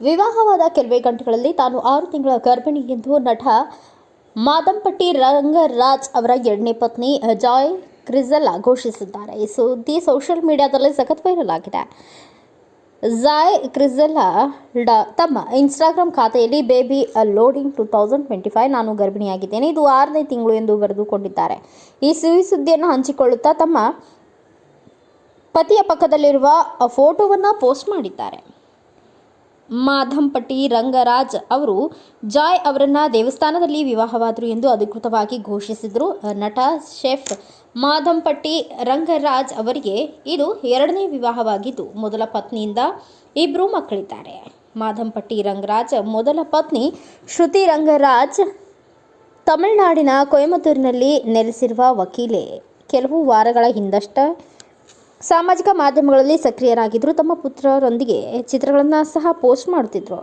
ವಿವಾಹವಾದ ಕೆಲವೇ ಗಂಟೆಗಳಲ್ಲಿ ತಾನು ಆರು ತಿಂಗಳ ಗರ್ಭಿಣಿ ಎಂದು ನಟ ಮಾದಂಪಟ್ಟಿ ರಂಗರಾಜ್ ಅವರ ಎರಡನೇ ಪತ್ನಿ ಜಾಯ್ ಕ್ರಿಜೆಲ್ಲಾ ಘೋಷಿಸಿದ್ದಾರೆ. ಈ ಸುದ್ದಿ ಸೋಷಿಯಲ್ ಮೀಡಿಯಾದಲ್ಲಿ ಸಖತ್ ವೈರಲ್ ಆಗಿದೆ. ಜಾಯ್ ಕ್ರಿಜೆಲ್ಲಾ ತಮ್ಮ ಇನ್ಸ್ಟಾಗ್ರಾಮ್ ಖಾತೆಯಲ್ಲಿ baby loading two thousand twenty five. ನಾನು ಗರ್ಭಿಣಿಯಾಗಿದ್ದೇನೆ. ಇದು ಆರನೇ ತಿಂಗಳು ಎಂದು ಬರೆದುಕೊಂಡಿದ್ದಾರೆ. ಈ ಸಿಹಿ ಸುದ್ದಿಯನ್ನು ಹಂಚಿಕೊಳ್ಳುತ್ತಾ ತಮ್ಮ ಪತಿಯ ಪಕ್ಕದಲ್ಲಿರುವ ಫೋಟೋವನ್ನು ಪೋಸ್ಟ್ ಮಾಡಿದ್ದಾರೆ. ಮಾಧಂಪಟ್ಟಿ ರಂಗರಾಜ್ ಅವರು ಜಾಯ್ ಅವರನ್ನ ದೇವಸ್ಥಾನದಲ್ಲಿ ವಿವಾಹವಾದರು ಎಂದು ಅಧಿಕೃತವಾಗಿ ಘೋಷಿಸಿದರು. ನಟ ಶೆಫ್ ಮಾಧಂಪಟ್ಟಿ ರಂಗರಾಜ್ ಅವರಿಗೆ ಇದು ಎರಡನೇ ವಿವಾಹವಾಗಿದ್ದು, ಮೊದಲ ಪತ್ನಿಯಿಂದ ಇಬ್ಬರು ಮಕ್ಕಳಿದ್ದಾರೆ. ಮಾಧಂಪಟ್ಟಿ ರಂಗರಾಜ್ ಮೊದಲ ಪತ್ನಿ ಶ್ರುತಿ ರಂಗರಾಜ್ ತಮಿಳುನಾಡಿನ ಕೊಯಮತ್ತೂರಿನಲ್ಲಿ ನೆಲೆಸಿರುವ ವಕೀಲೆ. ಕೆಲವು ವಾರಗಳ ಹಿಂದಷ್ಟೇ ಸಾಮಾಜಿಕ ಮಾಧ್ಯಮಗಳಲ್ಲಿ ಸಕ್ರಿಯರಾಗಿದ್ದರು ತಮ್ಮ ಪುತ್ರರೊಂದಿಗೆ ಚಿತ್ರಗಳನ್ನು ಸಹ ಪೋಸ್ಟ್ ಮಾಡುತ್ತಿದ್ದರು